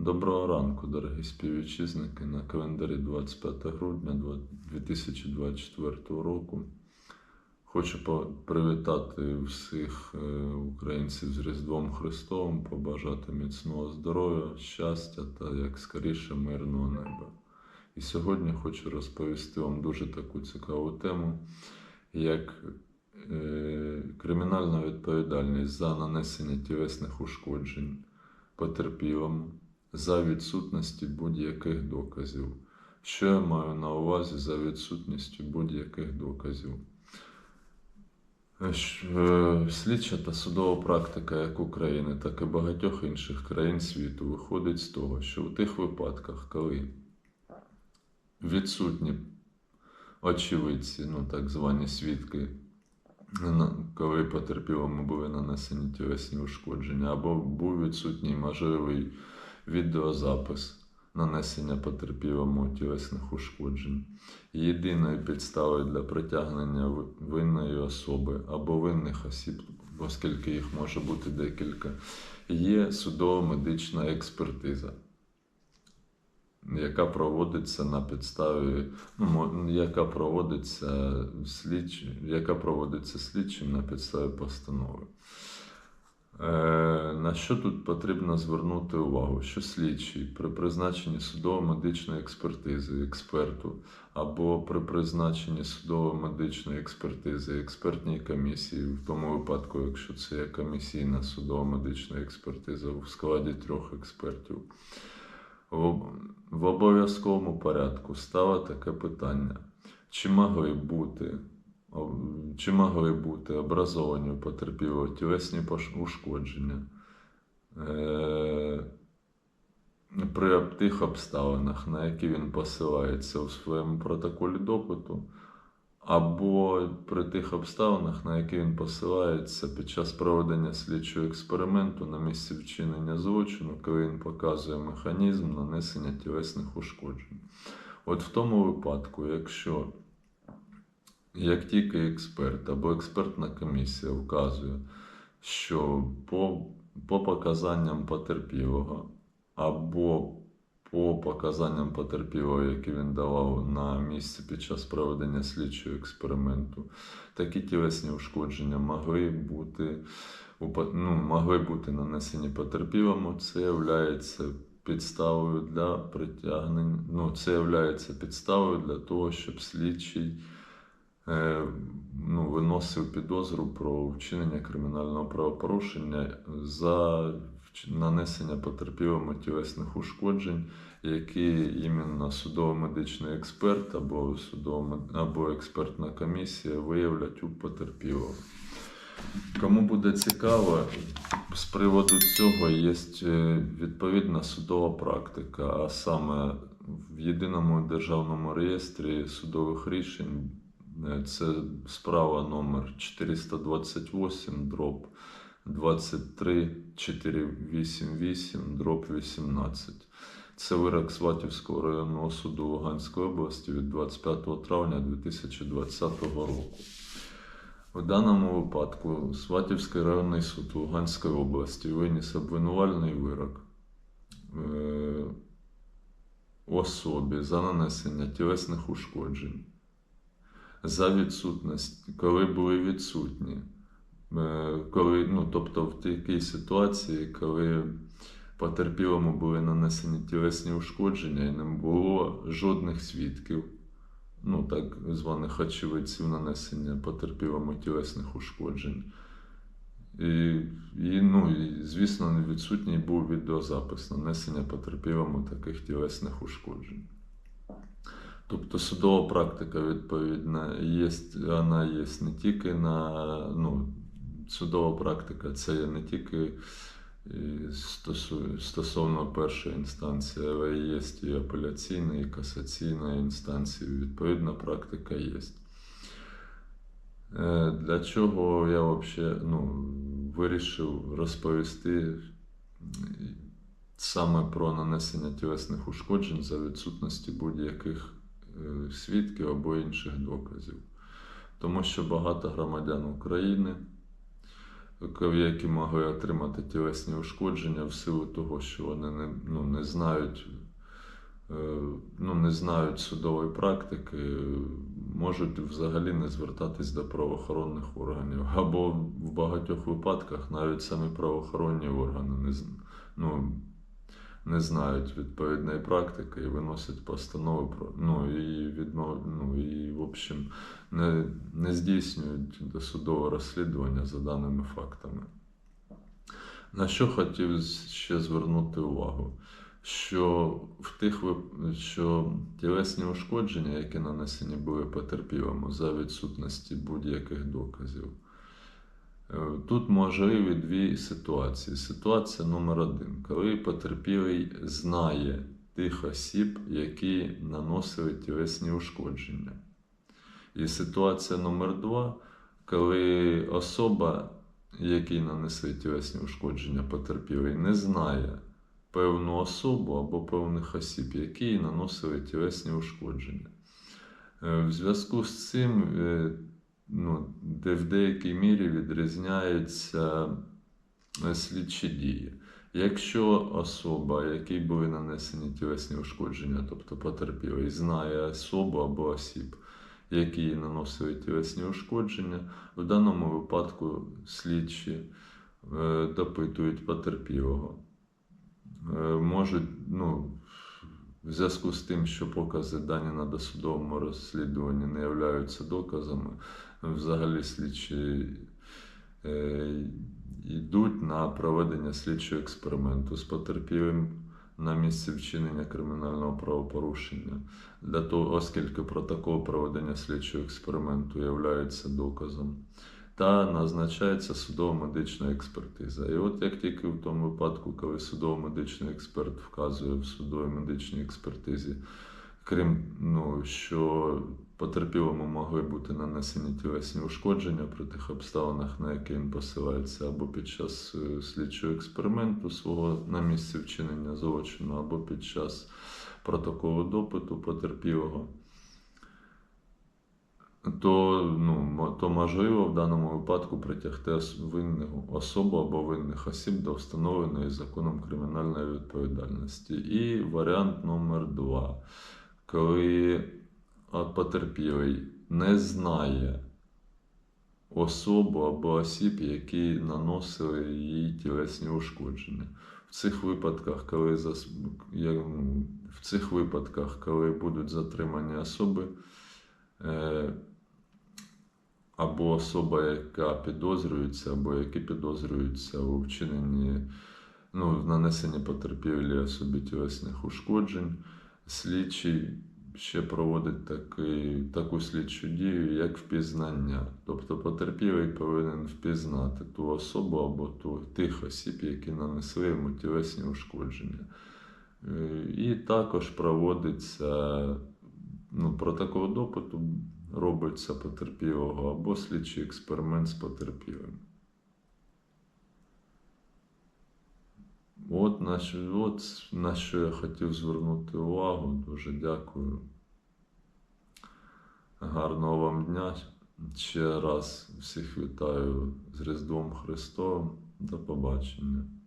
Доброго ранку, дорогі співвітчизники. На календарі 25 грудня 2024 року. Хочу привітати всіх е, українців з Різдвом Христовим, побажати міцного здоров'я, щастя та як скоріше мирного неба. І сьогодні хочу розповісти вам дуже таку цікаву тему, як е, кримінальна відповідальність за нанесення тілесних ушкоджень потерпілому за відсутності будь-яких доказів. Що я маю на увазі за відсутністю будь-яких доказів? Е, е, Слідча та судова практика як України, так і багатьох інших країн світу виходить з того, що у тих випадках, коли відсутні очевидці, ну так звані свідки, коли потерпілому були нанесені тілесні ушкодження, або був відсутній можливий відеозапис нанесення потерпілому тілесних ушкоджень. Єдиною підставою для притягнення винної особи або винних осіб, оскільки їх може бути декілька, є судово-медична експертиза. Яка проводиться на підставі, ну, яка проводиться слідч, яка проводиться слідчим на підставі постанови. Е, на що тут потрібно звернути увагу? Що слідчий при призначенні судово-медичної експертизи експерту або при призначенні судово-медичної експертизи експертній комісії, в тому випадку, якщо це є комісійна судово-медична експертиза в складі трьох експертів, в, обов'язковому порядку ставить таке питання: чи могли бути чи могли бути образовані потерпілого тілесні ушкодження е, при тих обставинах, на які він посилається у своєму протоколі допиту, або при тих обставинах, на які він посилається під час проведення слідчого експерименту на місці вчинення злочину, коли він показує механізм нанесення тілесних ушкоджень. От в тому випадку, якщо як тільки експерт або експертна комісія вказує, що по, по показанням потерпілого або по показанням потерпілого, які він давав на місці під час проведення слідчого експерименту, такі тілесні ушкодження могли бути, ну, могли бути нанесені потерпілому. Це є підставою для притягнення. Ну, це є підставою для того, щоб слідчий ну, виносив підозру про вчинення кримінального правопорушення за нанесення потерпілому тілесних ушкоджень, які іменно судово-медичний експерт або судово або експертна комісія виявлять у потерпілого. Кому буде цікаво, з приводу цього є е, відповідна судова практика, а саме в єдиному державному реєстрі судових рішень е, це справа номер 428 дроб 23488 дроб 18. Це вирок Сватівського районного суду Луганської області від 25 травня 2020 року. У даному випадку Сватівський районний суд Луганської області виніс обвинувальний вирок е, особі за нанесення тілесних ушкоджень, за відсутність, коли були відсутні. Е, Коли, ну, тобто в такій ситуації, коли потерпілому були нанесені тілесні ушкодження і не було жодних свідків, ну так званих очевидців нанесення потерпілому тілесних ушкоджень. І, і, ну, і, звісно, відсутній був відеозапис нанесення потерпілому таких тілесних ушкоджень. Тобто судова практика, відповідна, є, вона є не тільки на ну, судова практика, це є не тільки е, стосовно першої інстанції, але є і апеляційна, і касаційна інстанції. Відповідна практика є. Е, Для чого я взагалі ну, вирішив розповісти саме про нанесення тілесних ушкоджень за відсутності будь-яких е, свідків або інших доказів. Тому що багато громадян України які могли отримати тілесні ушкодження в силу того, що вони не, ну, не знають. е, Ну, не знають судової практики, можуть взагалі не звертатись до правоохоронних органів. Або в багатьох випадках навіть самі правоохоронні органи не, ну, не знають відповідної практики і виносять постанови про ну і відмов, ну і в общем не, не здійснюють досудове розслідування за даними фактами. На що хотів ще звернути увагу? Що в тих що тілесні ушкодження, які нанесені були потерпілому за відсутності будь-яких доказів, Тут можливі дві ситуації. Ситуація номер один, коли потерпілий знає тих осіб, які наносили тілесні ушкодження. І ситуація номер два, коли особа, якій нанесли тілесні ушкодження потерпілий, не знає певну особу або певних осіб, які наносили тілесні ушкодження. Е, В зв'язку з цим е, ну, де в деякій мірі відрізняються е, слідчі дії. Якщо особа, якій були нанесені тілесні ушкодження, тобто потерпілий, знає особу або осіб, які їй наносили тілесні ушкодження, в даному випадку слідчі е, допитують потерпілого. Е, можуть, ну, в зв'язку з тим, що покази дані на досудовому розслідуванні не являються доказами, взагалі слідчі е, йдуть на проведення слідчого експерименту з потерпілим на місці вчинення кримінального правопорушення, для того, оскільки протокол проведення слідчого експерименту являється доказом. Та назначається судово-медична експертиза. І от як тільки в тому випадку, коли судово-медичний експерт вказує в судово-медичній експертизі, крім ну, що потерпілому могли бути нанесені тілесні ушкодження при тих обставинах, на які він посилається, або під час е, слідчого експерименту свого на місці вчинення злочину, або під час протоколу допиту потерпілого. То, ну, то можливо в даному випадку притягти винну особу або винних осіб до встановленої законом кримінальної відповідальності. І варіант номер два, коли потерпілий не знає особу або осіб, які наносили їй тілесні ушкодження. В цих випадках, коли зас... в цих випадках, коли будуть затримані особи, е, або особа, яка підозрюється, або які підозрюються у вчиненні, ну, в нанесенні потерпілій особі тілесних ушкоджень, слідчий ще проводить такий, таку слідчу дію, як впізнання. Тобто потерпілий повинен впізнати ту особу або ту, тих осіб, які нанесли йому тілесні ушкодження. Е, І також проводиться ну, протокол допиту робиться потерпілого або слідчий експеримент з потерпілим. От на, що, от на що я хотів звернути увагу. Дуже дякую. Гарного вам дня. Ще раз всіх вітаю з Різдвом Христовим. До побачення.